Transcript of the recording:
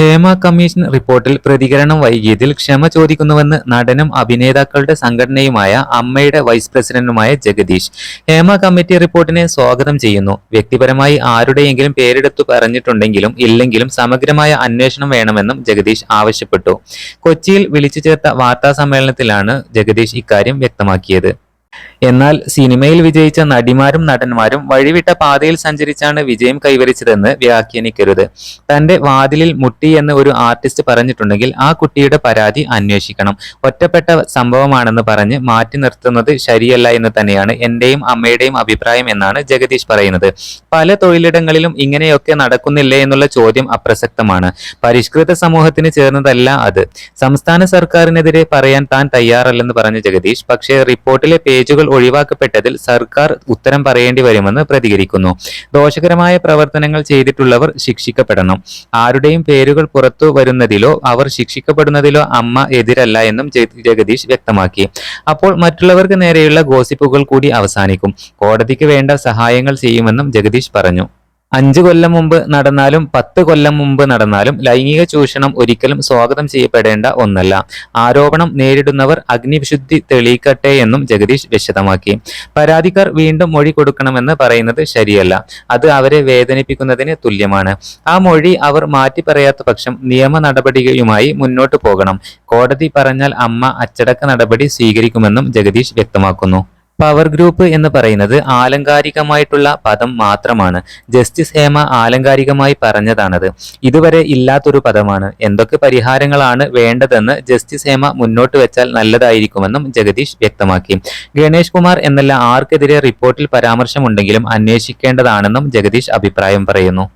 Hema commission റിപ്പോർട്ടിൽ പ്രതികരണം വൈകിയതിൽ ക്ഷമ ചോദിക്കുന്നുവെന്ന് നടനും അഭിനേതാക്കളുടെ സംഘടനയുമായ അമ്മയുടെ വൈസ് പ്രസിഡന്റുമായ ജഗദീഷ്. ഹേമ കമ്മിറ്റി റിപ്പോർട്ടിനെ സ്വാഗതം ചെയ്യുന്നു. വ്യക്തിപരമായി ആരുടെയെങ്കിലും പേരെടുത്തു പറഞ്ഞിട്ടുണ്ടെങ്കിലും ഇല്ലെങ്കിലും സമഗ്രമായ അന്വേഷണം വേണമെന്നും ജഗദീഷ് ആവശ്യപ്പെട്ടു. കൊച്ചിയിൽ വിളിച്ചു ചേർത്ത വാർത്താ സമ്മേളനത്തിലാണ് ജഗദീഷ് ഇക്കാര്യം വ്യക്തമാക്കിയത്. എന്നാൽ സിനിമയിൽ വിജയിച്ച നടിമാരും നടന്മാരും വഴിവിട്ട പാതയിൽ സഞ്ചരിച്ചാണ് വിജയം കൈവരിച്ചതെന്ന് വ്യാഖ്യാനിക്കരുത്. തന്റെ വാതിലിൽ മുട്ടി എന്ന് ഒരു ആർട്ടിസ്റ്റ് പറഞ്ഞിട്ടുണ്ടെങ്കിൽ ആ കുട്ടിയുടെ പരാതി അന്വേഷിക്കണം. ഒറ്റപ്പെട്ട സംഭവമാണെന്ന് പറഞ്ഞ് മാറ്റി നിർത്തുന്നത് ശരിയല്ല എന്ന് തന്നെയാണ് എന്റെയും അമ്മയുടെയും അഭിപ്രായം എന്നാണ് ജഗദീഷ് പറയുന്നത്. പല തൊഴിലിടങ്ങളിലും ഇങ്ങനെയൊക്കെ നടക്കുന്നില്ലേ എന്നുള്ള ചോദ്യം അപ്രസക്തമാണ്. പരിഷ്കൃത സമൂഹത്തിന് ചേർന്നതല്ല അത്. സംസ്ഥാന സർക്കാരിനെതിരെ പറയാൻ താൻ തയ്യാറല്ലെന്ന് പറഞ്ഞ ജഗദീഷ് പക്ഷേ റിപ്പോർട്ടിലെ പേജുകൾ ഒഴിവാക്കപ്പെട്ടതിൽ സർക്കാർ ഉത്തരം പറയേണ്ടി വരുമെന്ന് പ്രതികരിക്കുന്നു. ദോഷകരമായ പ്രവർത്തനങ്ങൾ ചെയ്തിട്ടുള്ളവർ ശിക്ഷിക്കപ്പെടണം. ആരുടെയും പേരുകൾ പുറത്തു വരുന്നതിലോ അവർ ശിക്ഷിക്കപ്പെടുന്നതിലോ അമ്മ എതിരല്ല എന്നും ജഗദീഷ് വ്യക്തമാക്കി. അപ്പോൾ മറ്റുള്ളവർക്ക് നേരെയുള്ള ഗോസിപ്പുകൾ കൂടി അവസാനിക്കും. കോടതിക്ക് വേണ്ട സഹായങ്ങൾ ചെയ്യുമെന്നും ജഗദീഷ് പറഞ്ഞു. അഞ്ചു കൊല്ലം മുമ്പ് നടന്നാലും പത്ത് കൊല്ലം മുമ്പ് നടന്നാലും ലൈംഗിക ചൂഷണം ഒരിക്കലും സ്വാഗതം ചെയ്യപ്പെടേണ്ട ഒന്നല്ല. ആരോപണം നേരിടുന്നവർ അഗ്നിവിശുദ്ധി തെളിയിക്കട്ടെ എന്നും ജഗദീഷ് വിശദമാക്കി. പരാതിക്കാർ വീണ്ടും മൊഴി കൊടുക്കണമെന്ന് പറയുന്നത് ശരിയല്ല. അത് അവരെ വേദനിപ്പിക്കുന്നതിന് തുല്യമാണ്. ആ മൊഴി അവർ മാറ്റി പറയാത്ത പക്ഷം നിയമ നടപടിയുമായി മുന്നോട്ടു പോകണം. കോടതി പറഞ്ഞാൽ അമ്മ അച്ചടക്ക നടപടി സ്വീകരിക്കുമെന്നും ജഗദീഷ് വ്യക്തമാക്കുന്നു. പവർ ഗ്രൂപ്പ് എന്ന് പറയുന്നത് ആലങ്കാരികമായിട്ടുള്ള പദം മാത്രമാണ്. ജസ്റ്റിസ് ഹേമ ആലങ്കാരികമായി പറഞ്ഞതാണത്. ഇതുവരെ ഇല്ലാത്തൊരു പദമാണ്. എന്തൊക്കെ പരിഹാരങ്ങളാണ് വേണ്ടതെന്ന് ജസ്റ്റിസ് ഹേമ മുന്നോട്ട് വെച്ചാൽ നല്ലതായിരിക്കുമെന്നും ജഗദീഷ് വ്യക്തമാക്കി. ഗണേഷ് കുമാർ എന്നല്ല ആർക്കെതിരെ റിപ്പോർട്ടിൽ പരാമർശമുണ്ടെങ്കിലും അന്വേഷിക്കേണ്ടതാണെന്നും ജഗദീഷ് അഭിപ്രായം പറയുന്നു.